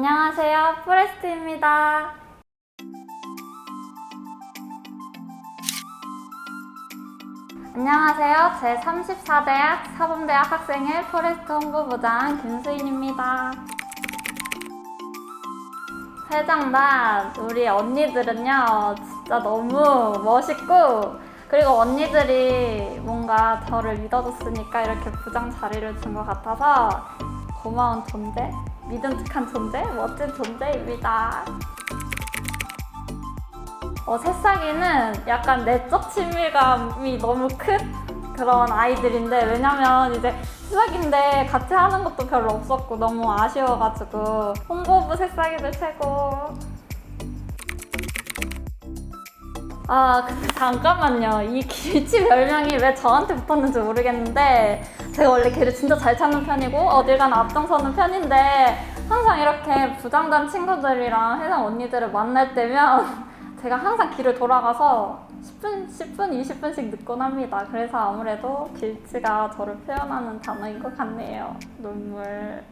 안녕하세요. 포레스트입니다. 안녕하세요. 제 34대학 사범대학 학생회 포레스트 홍보부장 김수인입니다. 회장단, 우리 언니들은요, 진짜 너무 멋있고, 그리고 언니들이 뭔가 저를 믿어줬으니까 이렇게 부장 자리를 준 것 같아서 고마운 존재, 믿음직한 존재, 멋진 존재입니다. 어, 새싹이는 약간 내적 친밀감이 너무 큰 그런 아이들인데 왜냐면 이제 새싹인데 같이 하는 것도 별로 없었고 너무 아쉬워가지고 홍보부 새싹이들 최고 아 근데 잠깐만요 이 길치 별명이 왜 저한테 붙었는지 모르겠는데 제가 원래 걔를 진짜 잘 찾는 편이고 어딜 가나 앞장서는 편인데 항상 이렇게 부장단 친구들이랑 회장 언니들을 만날 때면 제가 항상 길을 돌아가서 10분, 10분, 20분씩 늦곤 합니다. 그래서 아무래도 길치가 저를 표현하는 단어인 것 같네요. 눈물.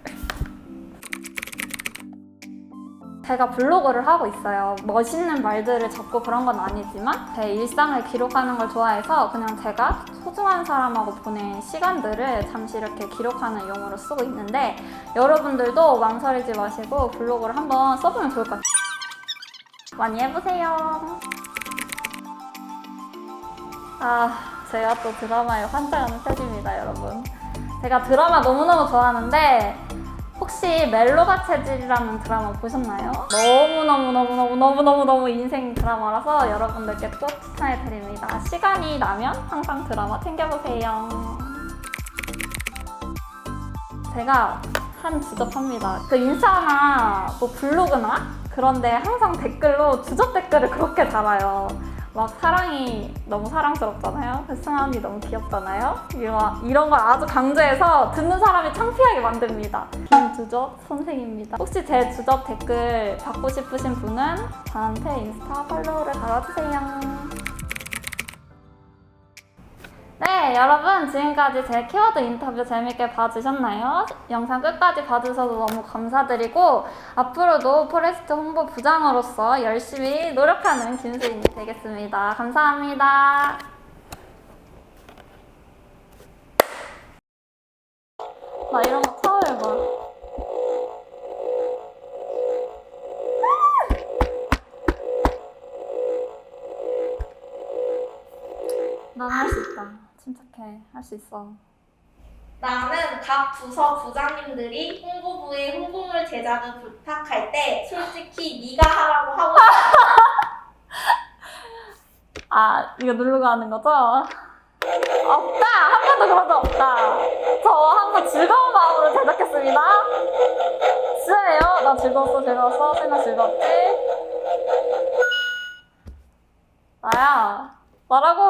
제가 블로그를 하고 있어요. 멋있는 말들을 적고 그런 건 아니지만 제 일상을 기록하는 걸 좋아해서 그냥 제가 소중한 사람하고 보낸 시간들을 잠시 이렇게 기록하는 용어로 쓰고 있는데 여러분들도 망설이지 마시고 블로그를 한번 써보면 좋을 것 같아요. 많이 해보세요. 아, 제가 또 드라마에 환장하는 편입니다, 여러분. 제가 드라마 너무너무 좋아하는데 혹시 멜로가 체질이라는 드라마 보셨나요? 너무너무너무너무너무너무너무 인생 드라마라서 여러분들께 꼭 추천해드립니다. 시간이 나면 항상 드라마 챙겨보세요. 제가 한 주접합니다. 그 인스타나 뭐 블로그나 그런데 항상 댓글로 주접 댓글을 그렇게 달아요. 막 사랑이 너무 사랑스럽잖아요. 그 승아 언니 너무 귀엽잖아요. 이런, 이런 걸 아주 강조해서 듣는 사람이 창피하게 만듭니다. 김주접 선생입니다. 혹시 제 주접 댓글 받고 싶으신 분은 저한테 인스타 팔로우를 달아주세요. 네, 여러분 지금까지 제 키워드 인터뷰 재밌게 봐주셨나요? 영상 끝까지 봐주셔서 너무 감사드리고 앞으로도 포레스트 홍보 부장으로서 열심히 노력하는 김수인이 되겠습니다. 감사합니다. 나 이런 거 처음 해봐. 난 할 수 있다. 침착해. 할 수 있어. 나는 각 부서 부장님들이 홍보부에 홍보물 제작을 부탁할 때 솔직히 네가 하라고 하고 아, 이거 누르고 하는 거죠? 없다! 한 번도 그런 적 없다. 저 항상 즐거운 마음으로 제작했습니다. 진짜예요? 나 즐거웠어, 즐거웠어. 생각 즐겁지? 나야, 말하고!